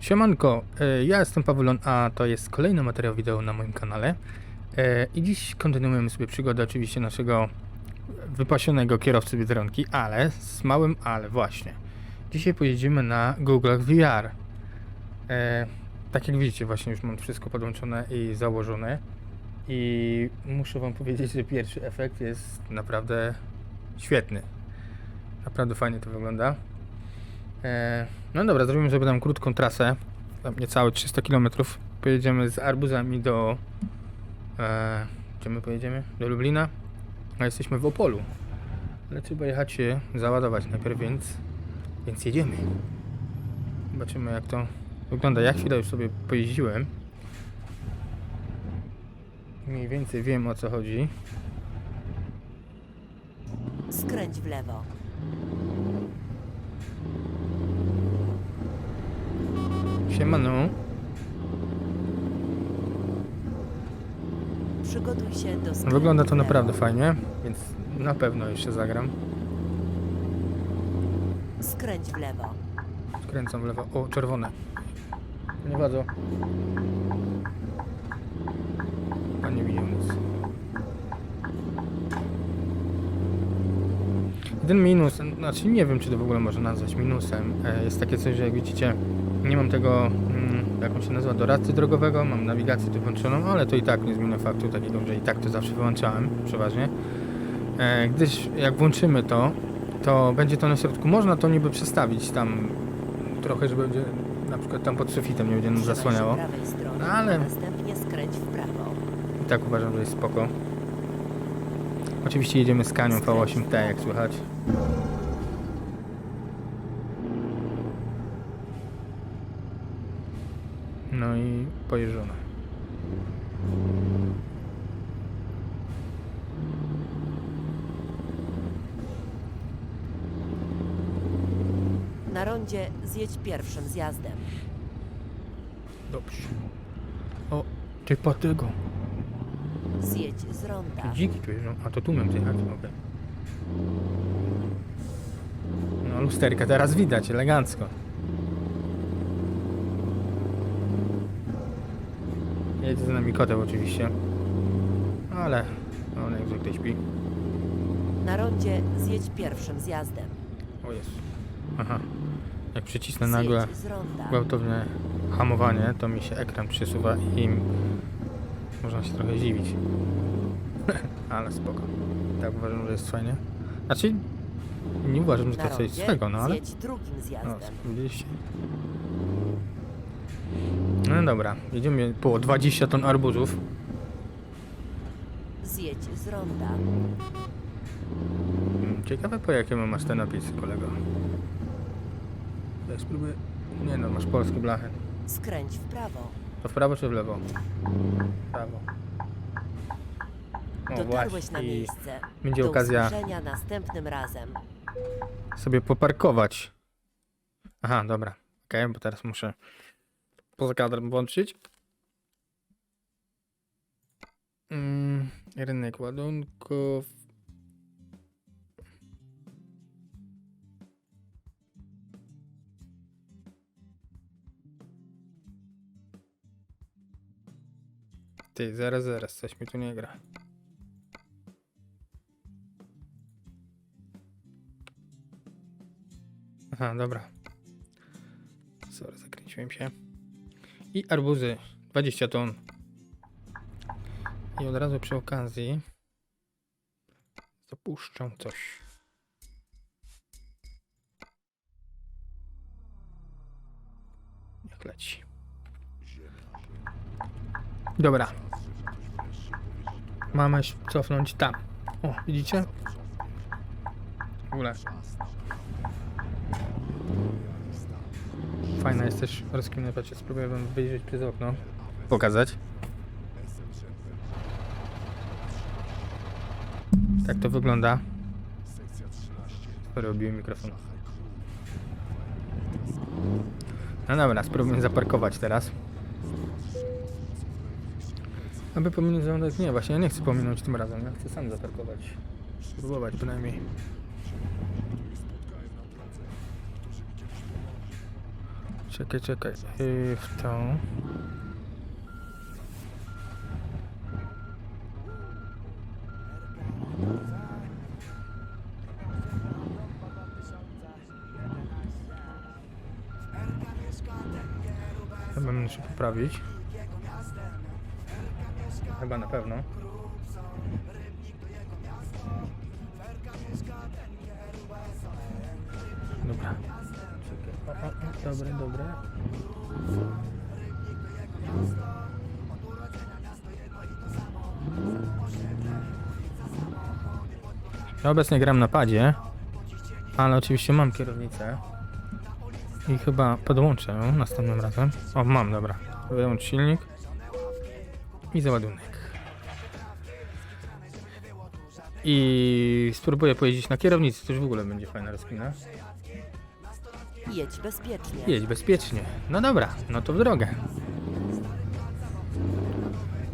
Siemanko, e, ja jestem Pawulon, a to jest kolejny materiał wideo na moim kanale. E, I dziś kontynuujemy sobie przygodę oczywiście naszego wypasionego kierowcy Biedronki, ale z małym ale właśnie. Dzisiaj pojedziemy na Google VR. E, tak jak widzicie, właśnie już mam wszystko podłączone i założone. I muszę wam powiedzieć, że pierwszy efekt jest naprawdę świetny. Naprawdę fajnie to wygląda. E, no dobra, zrobimy sobie tam krótką trasę, tam niecałe 300 km. Pojedziemy z arbuzami do. E, gdzie my pojedziemy? Do Lublina. A jesteśmy w Opolu. Ale trzeba jechać się załadować najpierw, więc, więc jedziemy. Zobaczymy jak to wygląda. Ja chwilę już sobie pojeździłem. Mniej więcej wiem o co chodzi. Skręć w lewo. Siemano. Przygotuj się do skrętu Wygląda w to lewo. naprawdę fajnie, więc na pewno jeszcze zagram. Skręć w lewo. Skręcam w lewo. O, czerwone. Nie bardzo. A nie widział nic. Jeden minus, znaczy nie wiem czy to w ogóle można nazwać minusem. E, Jest takie coś, że jak widzicie, nie mam tego, mm, jak on się nazywa, doradcy drogowego, mam nawigację tu włączoną, ale to i tak nie zmienia faktu takiego, że i tak to zawsze wyłączałem, przeważnie. E, Gdyż jak włączymy to, to będzie to na środku. Można to niby przestawić tam trochę, że będzie na przykład tam pod sufitem nie będzie nam zasłaniało. No, ale- a następnie skręć w prawo. I tak uważam, że jest spoko. Oczywiście jedziemy z Kanią V8T, jak słychać. No i pojeżdżone. Na rondzie zjedź pierwszym zjazdem. Dobrze. O, ty po tego. Zjedź z ronda. Dziki tu jeżdżą. A to tu mam zjechać, okej. No lusterka teraz widać, elegancko. Jedzie z nami koteł oczywiście. Ale on jak zwykle śpi. Na rondzie zjedź pierwszym zjazdem. O jest. Aha. Jak przycisnę nagle gwałtowne hamowanie, to mi się ekran przesuwa i można się trochę zdziwić. ale spoko. Tak uważam, że jest fajnie. Znaczy, nie uważam, że to coś swego, no ale... zjedź drugim No, zjazdem. widzieliście. No dobra, jedziemy po 20 ton arbuzów. Zjedź z ronda. Hmm, Ciekawe po jakiemu masz te napisy, kolego. Ja spróbuję... Nie no, masz polskie blachy. Skręć w prawo. To w prawo czy w lewo? W prawo. O Dotarłeś właśnie. na miejsce. będzie Do okazja usłyszenia następnym razem. sobie poparkować. Aha, dobra. Okej, bo teraz muszę poza kadrem włączyć. Mm, rynek ładunków. Ty, zaraz, zaraz, coś mi tu nie gra. Aha, dobra. Sorry, zakręciłem się. I arbuzy 20 ton. I od razu przy okazji zapuszczam coś. Jak leci. Dobra. Mamy cofnąć tam. O, widzicie? W ogóle Fajna jest też rozkminę, patrzcie, spróbuję wam wyjrzeć przez okno. Pokazać. Tak to wygląda. Sorry, obiłem mikrofon. No dobra, spróbujemy zaparkować teraz. Aby pominąć załadować. Nie, właśnie ja nie chcę pominąć tym razem. Ja chcę sam zaparkować. Spróbować bynajmniej. Czekaj, czekaj. Yy, w tą. Chyba muszę poprawić. Chyba na pewno. Dobra. Czekaj. O, o, o, dobre, dobre. Ja obecnie gram na padzie, ale oczywiście mam kierownicę i chyba podłączę ją następnym razem. O, mam, dobra. Wyłącz silnik i załadunek. I spróbuję pojeździć na kierownicy, to już w ogóle będzie fajna rozkmina. Jedź bezpiecznie. Jedź bezpiecznie. No dobra, no to w drogę.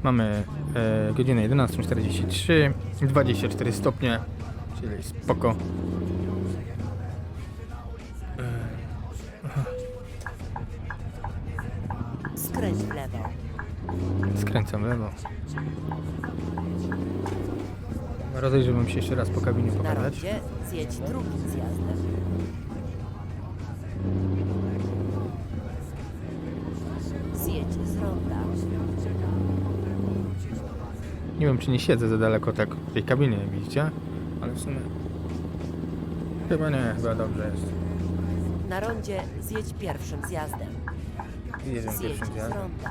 Mamy e, godzinę 11.43, 24 stopnie, czyli spoko. Skręć w lewo. Skręcam w lewo. Rozejrzałbym się jeszcze raz po kabinie Na pokazać. rondzie zjedź drugim zjazdem. Wiem, czy nie siedzę za daleko tak w tej kabinie, jak widzicie, ale w sumie chyba nie, chyba dobrze jest. Na rondzie zjedź pierwszym zjazdem. Jedziemy Zjedź pierwszym z zjazdem. ronda.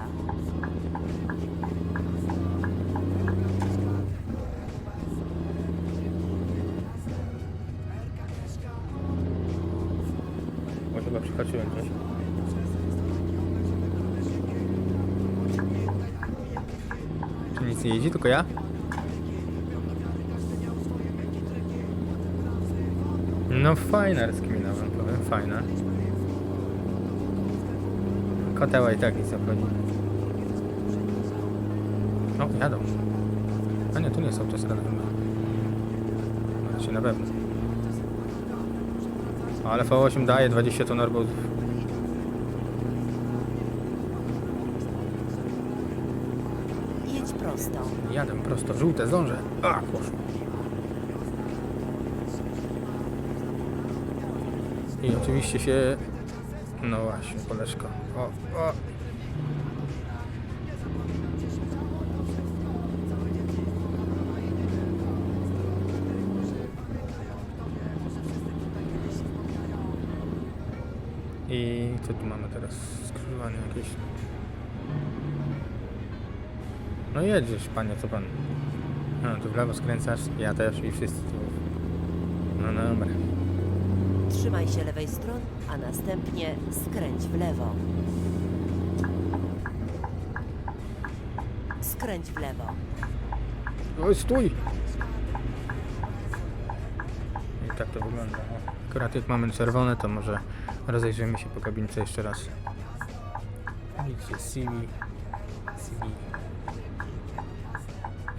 Tylko ja? No fajna rozkmina wam powiem, fajna. Koteła i tak nic obchodzi. O, jadą. A nie, tu nie są autostrada chyba. Znaczy na pewno. Ale V8 daje 20 ton. Jadę prosto, żółte, zdążę. A, poszło. I oczywiście się... No właśnie, koleżko. O, o. I co tu mamy teraz? Skrzyżowanie jakieś. No jedziesz, panie, co pan? No, tu w lewo skręcasz, ja też i wszyscy tu. No dobra. Trzymaj się lewej strony, a następnie skręć w lewo. Skręć w lewo. Oj, stój! I tak to wygląda. O, akurat jak mamy czerwone, to może rozejrzymy się po kabince jeszcze raz. Widzicie. CV.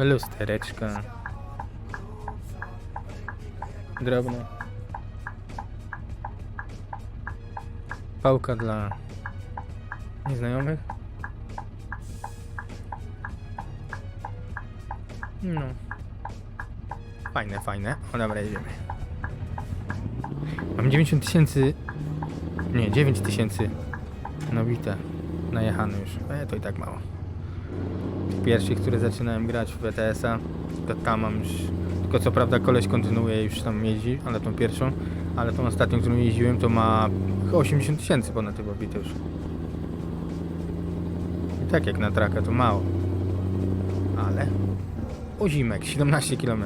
Lustereczka. Drobne. Pałka dla nieznajomych. No. Fajne, fajne. O dobra, jedziemy. Mam 90 tysięcy. Nie, 9 tysięcy nabite. Najechane już. Ale to i tak mało. Pierwszych, które zaczynałem grać w WTS-a, to tam mam już. Tylko co prawda koleś kontynuuje już tam jeździ, ale tą pierwszą. Ale tą ostatnią, którą jeździłem, to ma chyba 80 tysięcy ponad chyba bite już. I tak jak na traka, to mało. Ale Ozimek, 17 km.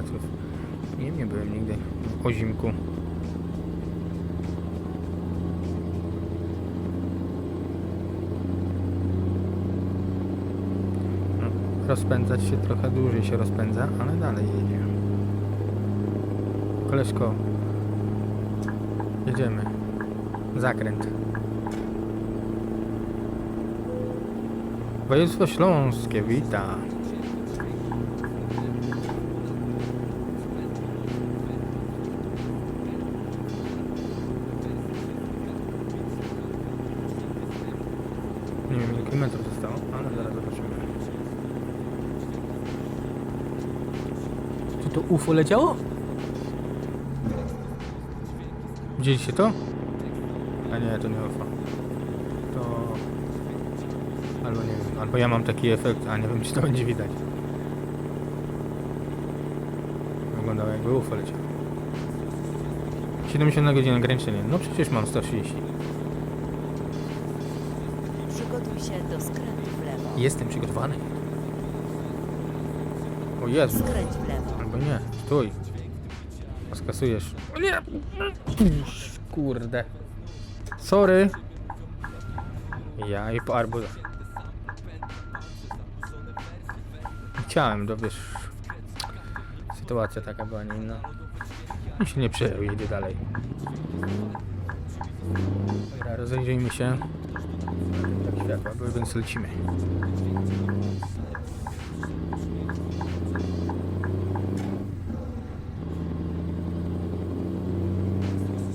Nie, nie byłem nigdy w Ozimku. No, rozpędzać się trochę dłużej się rozpędza, ale dalej jedzie. Koleżko, jedziemy. Zakręt. Województwo Śląskie, witam. centymetrów zostało, ale zaraz zobaczymy. Czy to UFO leciało? Widzieliście to? A nie, to nie UFO. To... Albo nie wiem, albo ja mam taki efekt, a nie wiem czy to będzie widać. Wyglądało jakby UFO leciało. 70 na godzinę ograniczenie. No przecież mam 130. Przygotuj się do skrętu w lewo. Jestem przygotowany. O Jezu. Skręć w lewo. Albo nie. Stój. A skasujesz. O nie! Pusz, Kurde. Sorry. Ja i po arbuzach. Chciałem, to wiesz... Sytuacja taka była nie inna. I się nie przejął, idę dalej. Dobra, rozejrzyjmy się. Tak światła były, więc lecimy.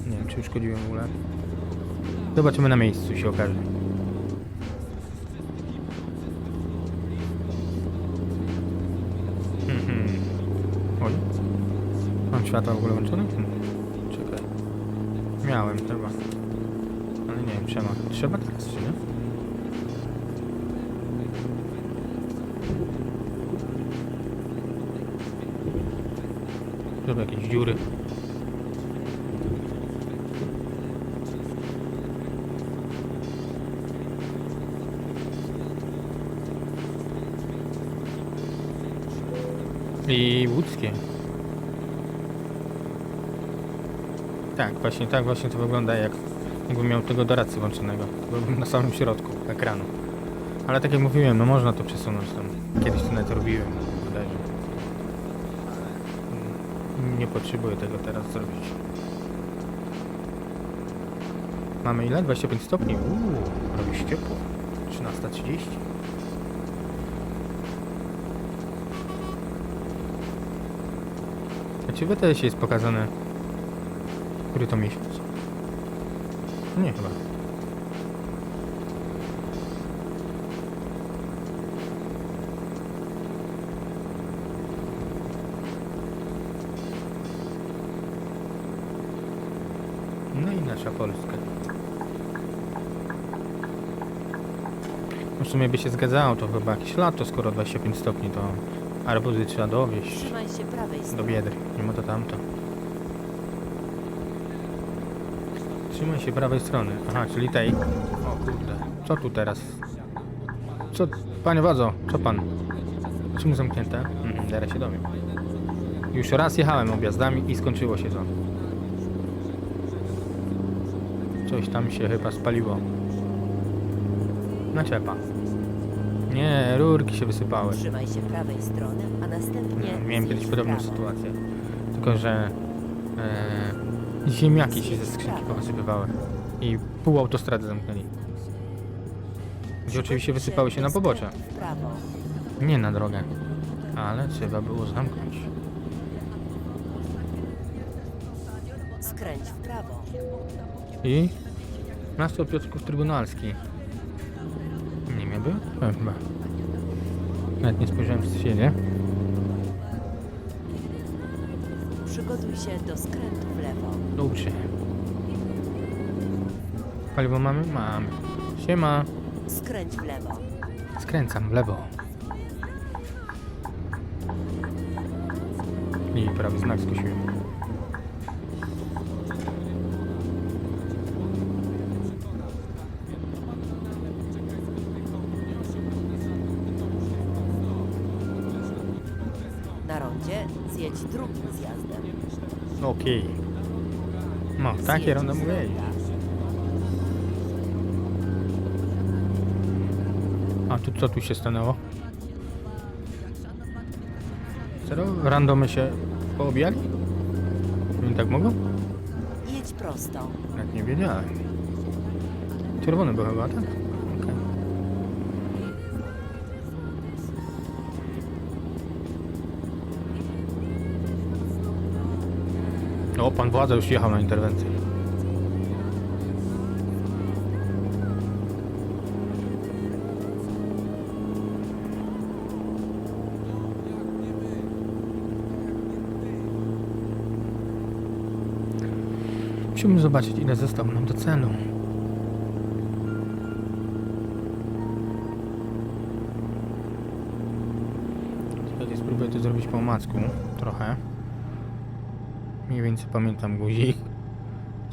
Nie wiem, czy uszkodziłem ogóle. Zobaczymy na miejscu, się okaże. Mhm. Oj. Mam światła w ogóle włączone? Hmm. Czekaj. Miałem chyba. Ale nie wiem, trzeba. Trzeba teraz, czy nie? Żeby jakieś dziury. Tak, właśnie tak właśnie to wygląda jak jakbym miał tego doradcy włączonego. Byłbym na samym środku ekranu. Ale tak jak mówiłem, no można to przesunąć tam. Kiedyś to nawet robiłem, wydaje Nie potrzebuję tego teraz zrobić. Mamy ile? 25 stopni? Uuu, robi się ciepło. 13.30. A czy w ETS jest pokazane, który to miesiąc? Nie chyba. No i nasza Polska. No W sumie by się zgadzało, to chyba jakieś lato, skoro 25 stopni, to arbuzy trzeba dowieść. Trzymaj się prawej Do strony. biedry, nie ma to tamto. Trzymaj się prawej strony. Aha, czyli tej. O kurde. Co tu teraz? Co? Panie Wadzo, co pan? Czemu zamknięte? Mhm, zaraz się dowiem. Już raz jechałem objazdami i skończyło się to. Coś tam się chyba spaliło. Naczepa. Nie, rurki się wysypały. Trzymaj się prawej strony, a następnie No, Miałem kiedyś podobną sytuację. Tylko, że e, ziemniaki się ze skrzynki powysypywały. I pół autostrady zamknęli. Gdzie oczywiście wysypały się na pobocze. Nie na drogę. Ale trzeba było zamknąć. Skręć w prawo. I miasto Piotrków Trybunalski. Nie miał był? E, Chyba. Nawet nie spojrzałem w siebie. Przygotuj się do skrętu w lewo. Dobrze. Paliwo mamy? Mamy. Siema. Skręć w lewo. Skręcam w lewo. I prawy znak skusiłem. Na rondzie zjedź drugim. Okej. No, ronda z mówię. A tu co tu się stanęło? Zero? Randomy się poobijali? Oni tak mogą? Jedź prosto. Jak nie wiedziałem. Czerwony był chyba, tak? O, pan władza już jechał na interwencję. Musimy zobaczyć, ile zostało nam do celu. Tutaj spróbuję to zrobić po omacku trochę. Mniej więcej pamiętam guzik.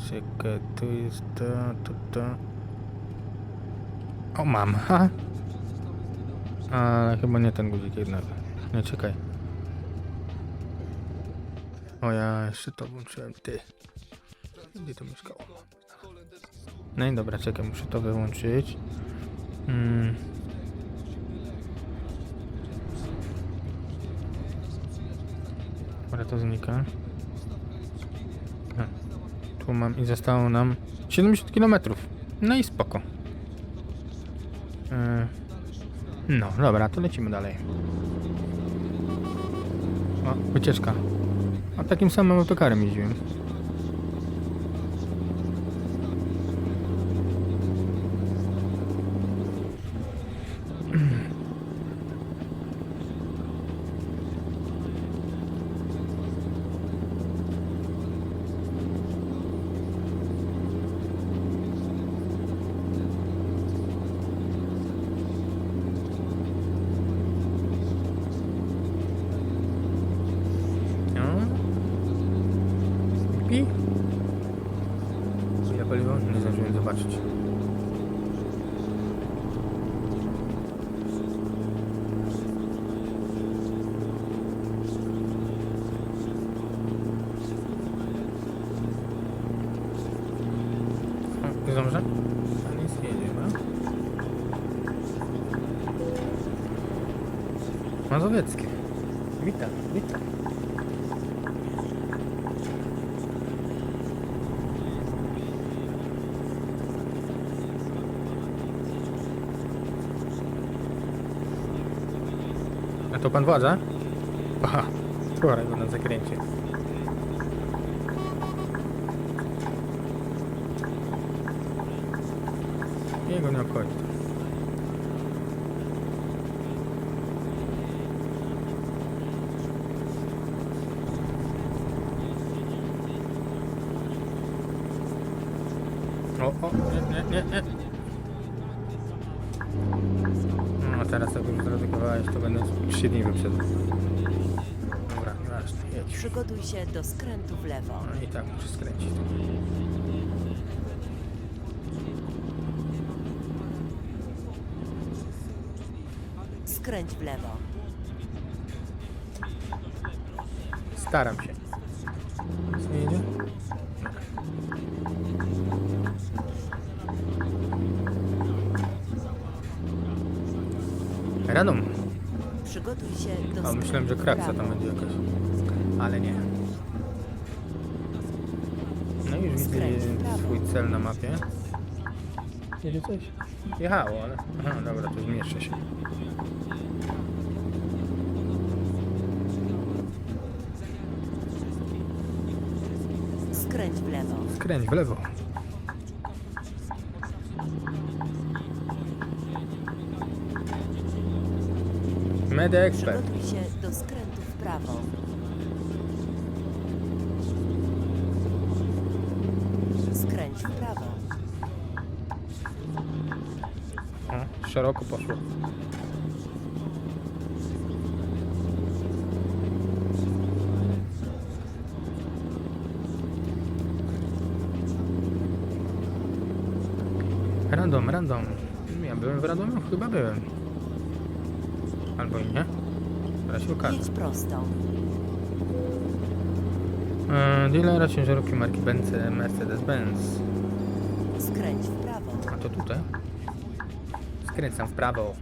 Czekaj, tu jest to, to, to. O, mam, ha! Ale chyba nie ten guzik jednak. Nie, czekaj. O, ja jeszcze to włączyłem, ty. Gdzie to mieszkało? No i dobra, czekaj, muszę to wyłączyć. Mm. Dobra, to znika. Mam i zostało nam 70 km. No i spoko. Yy. No, dobra, to lecimy dalej. O, wycieczka. A takim samym autokarem jeździłem. I? Ile paliwo? Nie zdążyłem zobaczyć. Zdążę? A nic nie jedzie? Mazowieckie. A to pan władza? Aha, wczoraj go na zakręcie. Jego nie obchodzi. Przygotuj się do skrętu w lewo. No i tak muszę skręcić. Skręć w lewo. Staram się. Nic nie? Radom. Przygotuj się do A myślałem, że kraksa tam będzie jakaś. Ale nie. No i już widzę Skręć w prawo. swój cel na mapie. Jedzie coś? Jechało, ale... Aha, dobra, to zmieszczę się. Skręć w lewo. Skręć w lewo. Mede Expert. Przygotuj się do skrętu w prawo. Szeroko poszło. Random, random. Ja byłem w Radomiu? Chyba byłem. Albo i nie. Teraz się okaże. Prosto. Eee, dealera ciężarówki marki Benz, Mercedes-Benz. Skręć w prawo. A to tutaj. Skręcam w prawo.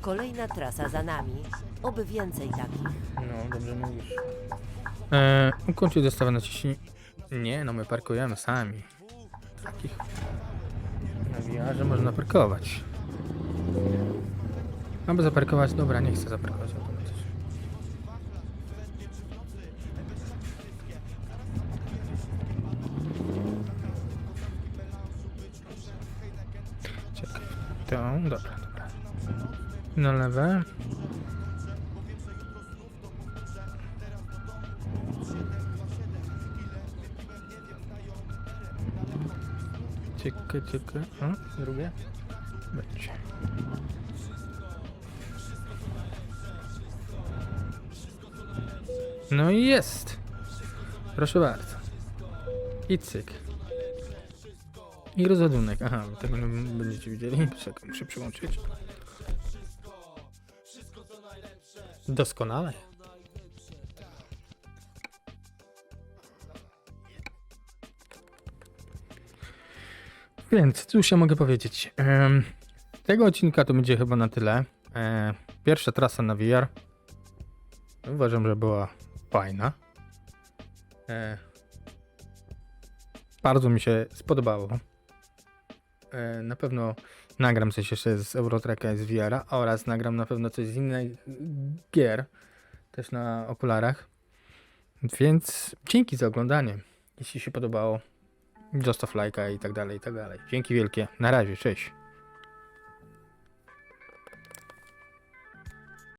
Kolejna trasa za nami. Oby więcej takich. No, dobrze mówisz. Eee, ukończyć dostawę naciśnij. Nie, no my parkujemy sami. Takich nawijarzy można parkować. Aby zaparkować, dobra, nie chcę zaparkować to, dobra, dobra. Na lewe. Czekaj, czekaj. O, drugie. Będzie. No i jest. Proszę bardzo. I cyk. I rozładunek. Aha, tego nie będziecie widzieli. Czekaj, muszę przyłączyć. Doskonale. Więc cóż ja mogę powiedzieć. Em, tego odcinka to będzie chyba na tyle. E, pierwsza trasa na VR. Uważam, że była fajna. E, bardzo mi się spodobało. E, na pewno nagram coś jeszcze z Eurotracka i z VR-a oraz nagram na pewno coś z innych gier też na okularach. Więc dzięki za oglądanie. Jeśli się podobało, zostaw lajka i tak dalej, i tak dalej. Dzięki wielkie. Na razie, cześć.